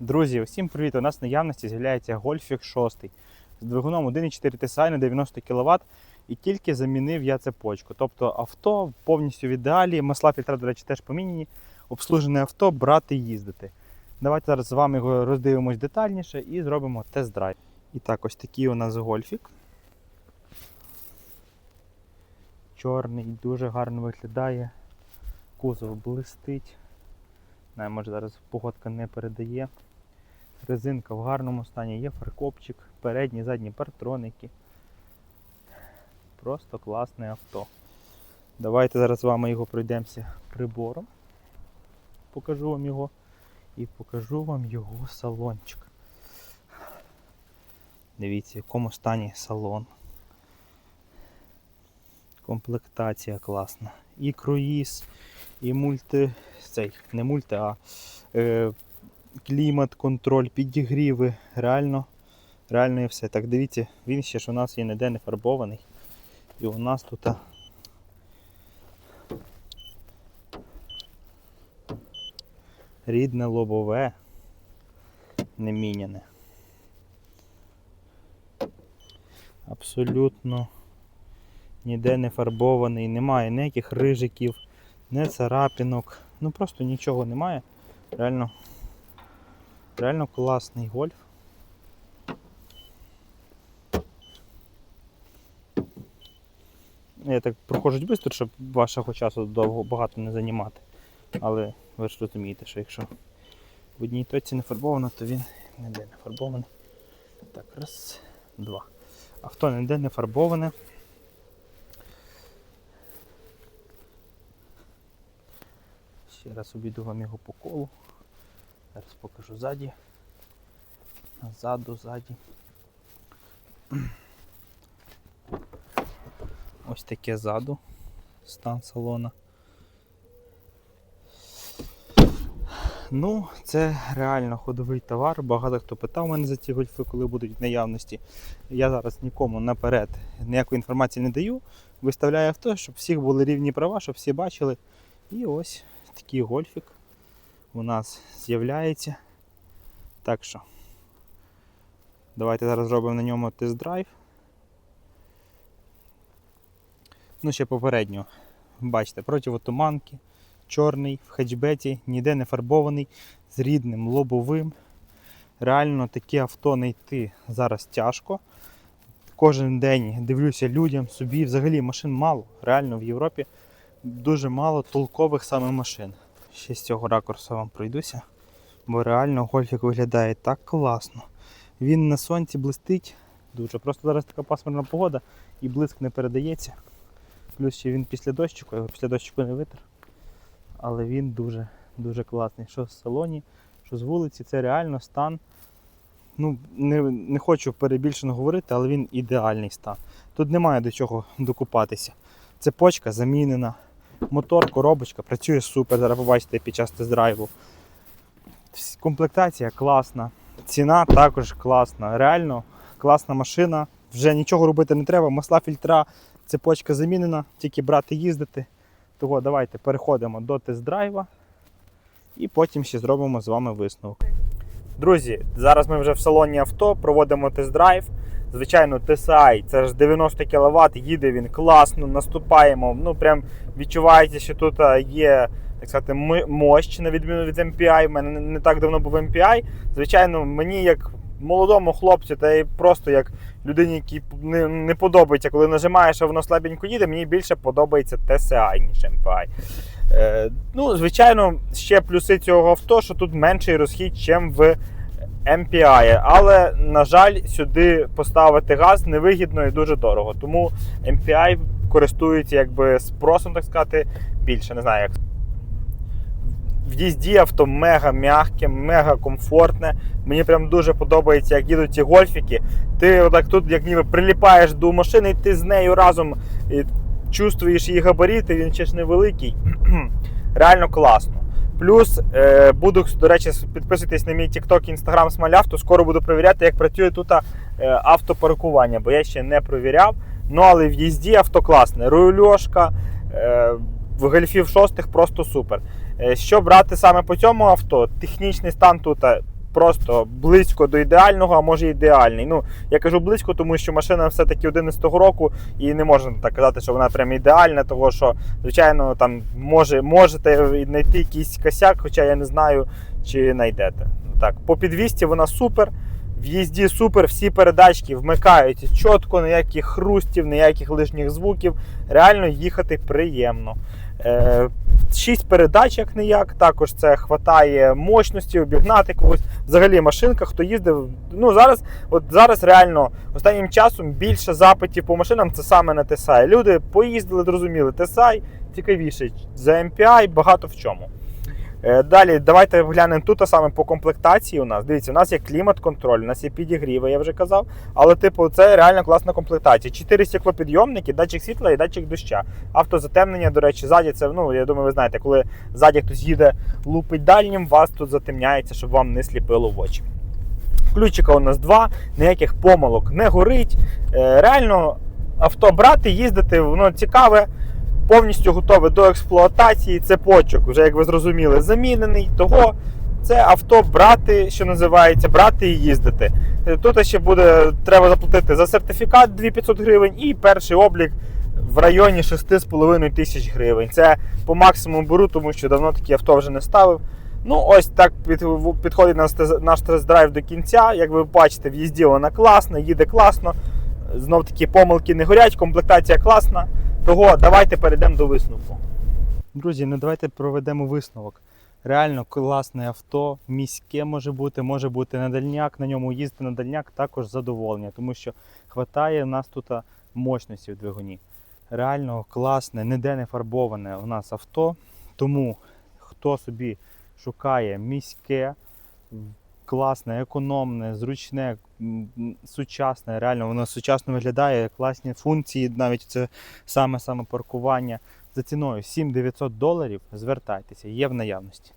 Друзі, всім привіт! У нас в наявності з'являється Гольфік 6 з двигуном 1,4 TSI на 90 кВт. І тільки замінив я цепочку. Тобто авто повністю в ідеалі, масла фільтра, до речі, теж поміняні. Обслужене авто брати і їздити. Давайте зараз з вами його роздивимось детальніше і зробимо тест-драйв. І так, ось такий у нас гольфік. Чорний, дуже гарно виглядає. Кузов блистить. Не, може зараз погодка не передає. Резинка в гарному стані, є фаркопчик, передні, задні партроники. Просто класне авто. Давайте зараз з вами його пройдемося прибором. Покажу вам його і покажу вам його салончик. Дивіться, в якому стані салон. Комплектація класна. І круїз, і мульти. Цей, не мульти, а е, клімат, контроль, підігріви. Реально, реально і все. Так, дивіться, він ще ж у нас є ніде не фарбований. І у нас тут. Рідне лобове, не міняне. Абсолютно ніде не фарбований, немає ніяких рижиків, не царапінок. Ну просто нічого немає. Реально, реально класний гольф. Я так проходжу швидко, щоб вашого часу довго багато не займати. Але ви ж розумієте, що якщо в одній точці не фарбовано, то він ніде не фарбований. Так, раз, два. Авто ніде не фарбоване. Ще раз обійду вам його по колу. Зараз покажу ззаді. Назаду, ззаді. Ось таке ззаду стан салона. Ну, це реально ходовий товар. Багато хто питав мене за ці гольфи, коли будуть в наявності. Я зараз нікому наперед ніякої інформації не даю. Виставляю авто, щоб всіх були рівні права, щоб всі бачили. І ось такий гольфік у нас з'являється. Так що, давайте зараз зробимо на ньому тест-драйв. Ну, ще попередньо. Бачите, противотуманки, чорний, в хетчбеті, ніде не фарбований, з рідним лобовим. Реально таке авто знайти зараз тяжко. Кожен день дивлюся людям, собі взагалі машин мало. Реально в Європі дуже мало толкових саме машин. Ще з цього ракурсу вам пройдуся, бо реально гольфік виглядає так класно. Він на сонці блистить дуже. Просто зараз така пасмурна погода і блиск не передається. Плюс ще він після дощику, його після дощику не витер. Але він дуже дуже класний. Що в салоні, що з вулиці, це реально стан. Ну, не, не хочу перебільшено говорити, але він ідеальний стан. Тут немає до чого докупатися. Цепочка замінена. Мотор, коробочка, працює супер, зараз побачите під час тест-драйву. Комплектація класна, ціна також класна. Реально класна машина. Вже нічого робити не треба, масла фільтра, цепочка замінена, тільки брати їздити. Того давайте переходимо до тест-драйва і потім ще зробимо з вами висновок. Друзі, зараз ми вже в салоні авто проводимо тест-драйв. Звичайно, TSI, це ж 90 кВт, їде він класно, наступаємо. Ну, прям відчувається, що тут є так сказати, мощ, на відміну від MPI. У мене не- не так давно був MPI. Звичайно, мені як молодому хлопцю, та й просто як людині, якій не, не подобається, коли нажимаєш, а воно слабенько їде, мені більше подобається TSI, ніж MPI. Е, ну, звичайно, ще плюси цього авто, що тут менший розхід, ніж в MPI. Але, на жаль, сюди поставити газ невигідно і дуже дорого. Тому MPI користується якби спросом, так сказати, більше. Не знаю як. В їзді авто мега м'яке, мега комфортне. Мені прям дуже подобається, як їдуть ці гольфіки. Ти отак тут, як ніби приліпаєш до машини, і ти з нею разом чувствуєш її габарити, він ще ж невеликий. Реально класно. Плюс е, буду, до речі, підписуйтесь на мій TikTok, Instagram Смалявто. Скоро буду перевіряти, як працює тут е, автопаркування, бо я ще не провіряв. Ну, але в їзді авто класне. Рульошка, е, в гольфів шостих просто супер. Е, Що брати саме по цьому авто? Технічний стан тут е, просто близько до ідеального, а може ідеальний. Ну, я кажу близько, тому що машина все-таки 11-го року, і не можна так казати, що вона прям ідеальна, того що, звичайно, там може, можете знайти якийсь косяк, хоча я не знаю, чи знайдете. Так, по підвісті вона супер. В їзді супер, всі передачки вмикаються чітко, ніяких хрустів, ніяких лишніх звуків. Реально їхати приємно. Е, Шість передач, як не як. Також це хватає мощності, обігнати когось. Взагалі машинка, хто їздив. Ну зараз, от зараз реально останнім часом більше запитів по машинам це саме на TSI. Люди поїздили, зрозуміли, TSI цікавіше за MPI, багато в чому. Е, Далі давайте глянемо тут а саме по комплектації. У нас дивіться, у нас є клімат-контроль, у нас є підігріви, я вже казав. Але, типу, це реально класна комплектація. Чотири стеклопідйомники, датчик світла і датчик доща. Автозатемнення, до речі, ззаді це, ну я думаю, ви знаєте, коли ззаді хтось їде, лупить дальнім, вас тут затемняється, щоб вам не сліпило в очі. Ключика у нас два, ніяких помилок не горить. Е, Реально авто брати, їздити, воно цікаве повністю готове до експлуатації. Цепочок, вже як ви зрозуміли, замінений. Того це авто брати, що називається, брати і їздити. Е, Тут ще буде треба заплатити за сертифікат 2500 гривень і перший облік в районі 6,5 тисяч гривень. Це по максимуму беру, тому що давно такі авто вже не ставив. Ну, ось так підходить наш тест-драйв до кінця. Як ви бачите, в їзді вона класна, їде класно. Знов таки помилки не горять, комплектація класна. Того давайте перейдемо до висновку. Друзі, ну давайте проведемо висновок. Реально класне авто, міське може бути, може бути на дальняк, на ньому їздити на дальняк також задоволення, тому що хватає у нас тут мощності в двигуні. Реально класне, ніде не фарбоване у нас авто. Тому хто собі шукає міське, класне, економне, зручне, сучасне, реально воно сучасно виглядає, класні функції, навіть це саме саме паркування. За ціною 7900 доларів звертайтеся, є в наявності.